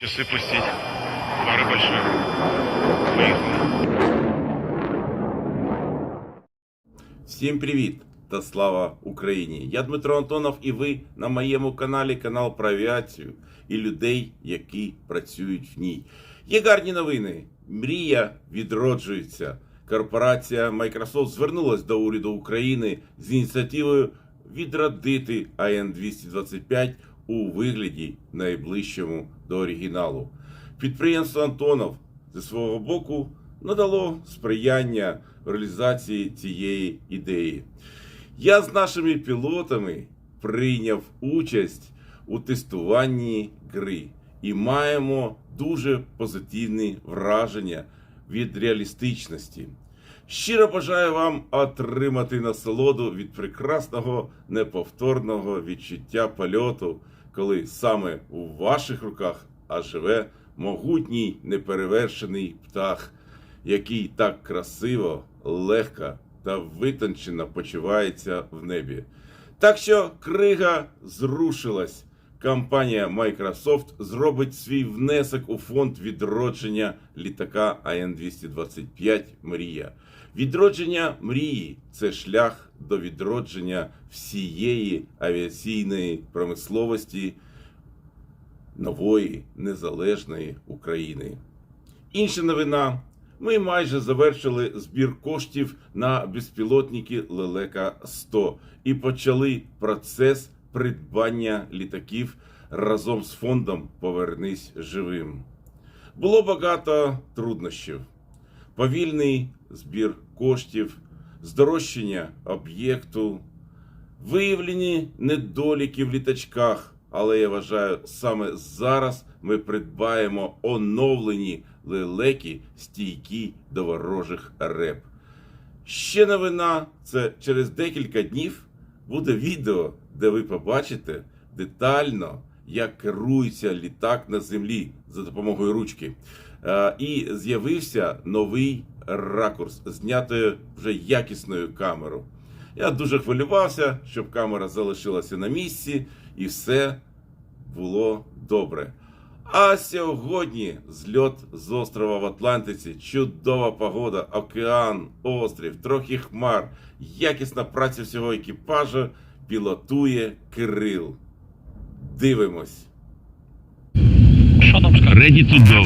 Часы пустить. Пара большая. Поехали. Всім привіт та слава Україні! Я Дмитро Антонов, і ви на моєму каналі канал про авіацію і людей, які працюють в ній. Є гарні новини. Мрія відроджується. Корпорація Microsoft звернулась до уряду України з ініціативою відродити АН 225 у вигляді найближчому до оригіналу. Підприємство Антонов зі свого боку надало сприяння реалізації цієї ідеї. Я з нашими пілотами прийняв участь у тестуванні гри і маємо дуже позитивні враження від реалістичності. Щиро бажаю вам отримати насолоду від прекрасного неповторного відчуття польоту, коли саме у ваших руках а живе могутній неперевершений птах, який так красиво, легко та витончено почувається в небі. Так що крига зрушилась. Компанія Microsoft зробить свій внесок у фонд відродження літака АН-225 Мрія. Відродження мрії це шлях до відродження всієї авіаційної промисловості нової незалежної України. Інша новина. Ми майже завершили збір коштів на безпілотники Лелека 100 і почали процес придбання літаків разом з фондом Повернись живим. Було багато труднощів: повільний збір коштів, здорожчання об'єкту, виявлені недоліки в літачках. Але я вважаю, саме зараз ми придбаємо оновлені лелеки, стійкі до ворожих реп. Ще новина це через декілька днів буде відео, де ви побачите детально, як керується літак на землі за допомогою ручки. Е, І з'явився новий ракурс, знятий вже якісною камерою. Я дуже хвилювався, щоб камера залишилася на місці і все було добре. А сьогодні зльот з острова в Атлантиці, чудова погода, океан, острів, трохи хмар, якісна праця всього екіпажу пілотує Кирил. Дивимось. Ready to go.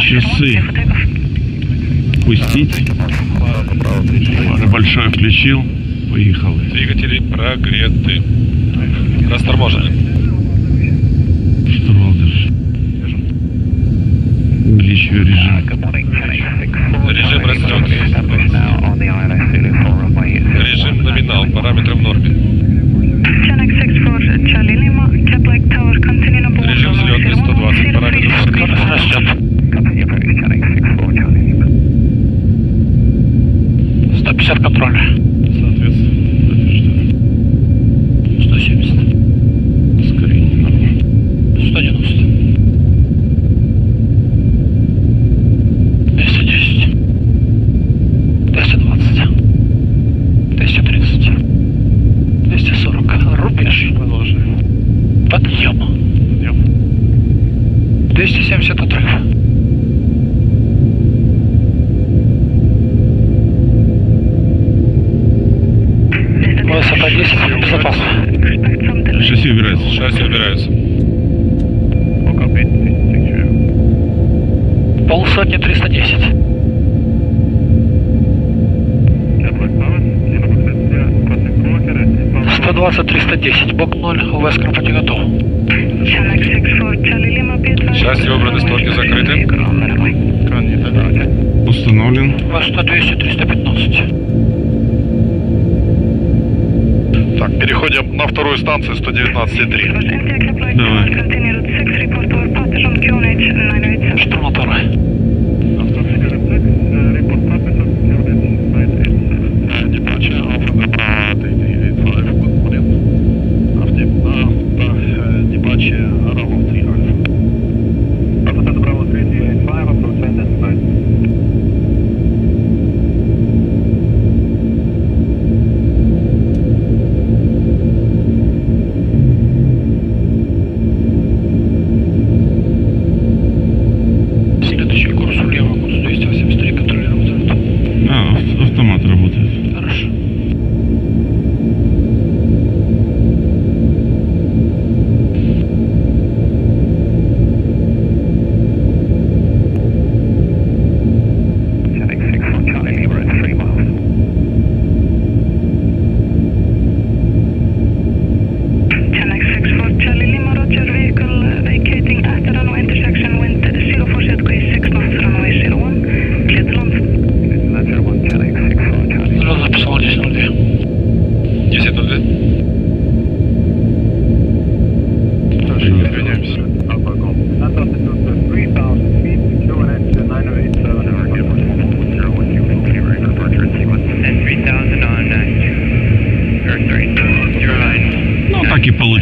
Часы. 01, clear for takeoff. Пустить. Большой включил. Поехали. Двигатели прогреты. Расторможены. Штурвал держи. Увеличиваю. Режим 10. Безопасно. Шасси убирается. Шасси убирается. Полсотни 310. Сто двадцать триста десять. Бок ноль. УВС Карпати готов. Channel 64, Charlie Lima, be advised. Шасси убраны, створки закрыты. Установлен. УВС 100 200 315. Переходим на вторую станцию 119.3. First empty Cap Lake Давай. Tower, continue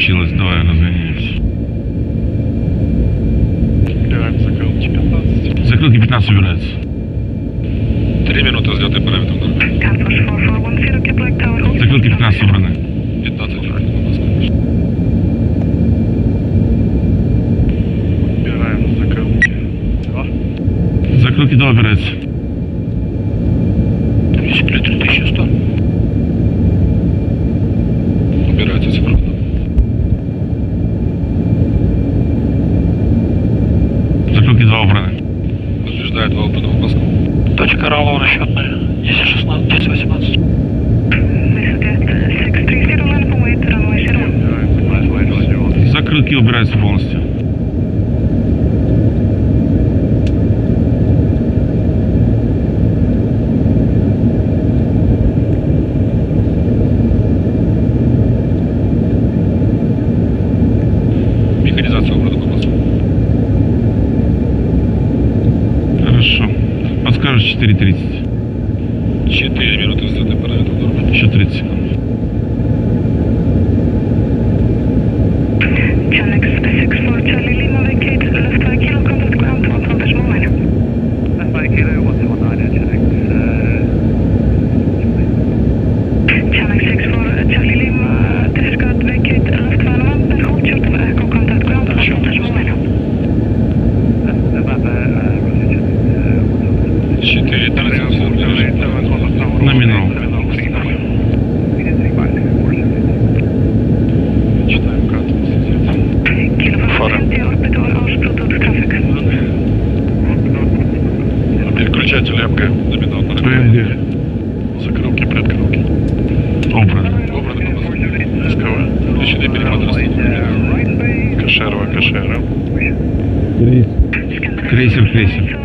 получилось, давай разгоняемся. Закрылки 15. Закрылки 15 убираются. Три минуты взлета и параметров, да? Закрылки 15 убраны. 15 убраны. Убираем закрылки. Два. Закрылки 2 убираются. полностью. Механизация города Кубаса. Хорошо. Подскажешь 4.30. 4 минуты с ДТП, наверное, 4.30 секунд. номинал. Фара. Переключатель МК. Где? Закрылки, предкрылки. Образ. Образ. Пескова. Включили перемотры. Кошерова, Кошера. Крейсер, крейсер. крейсер.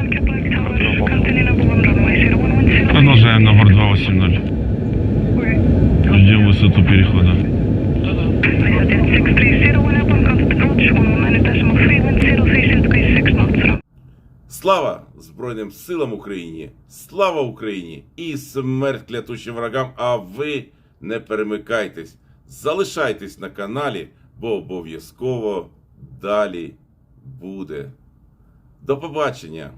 Продолжаем на борт 280. Ждем высоту перехода. Слава Збройним силам України! Слава Україні! І смерть клятущим врагам! А ви не перемикайтесь, залишайтесь на каналі, бо обов'язково далі буде. До побачення!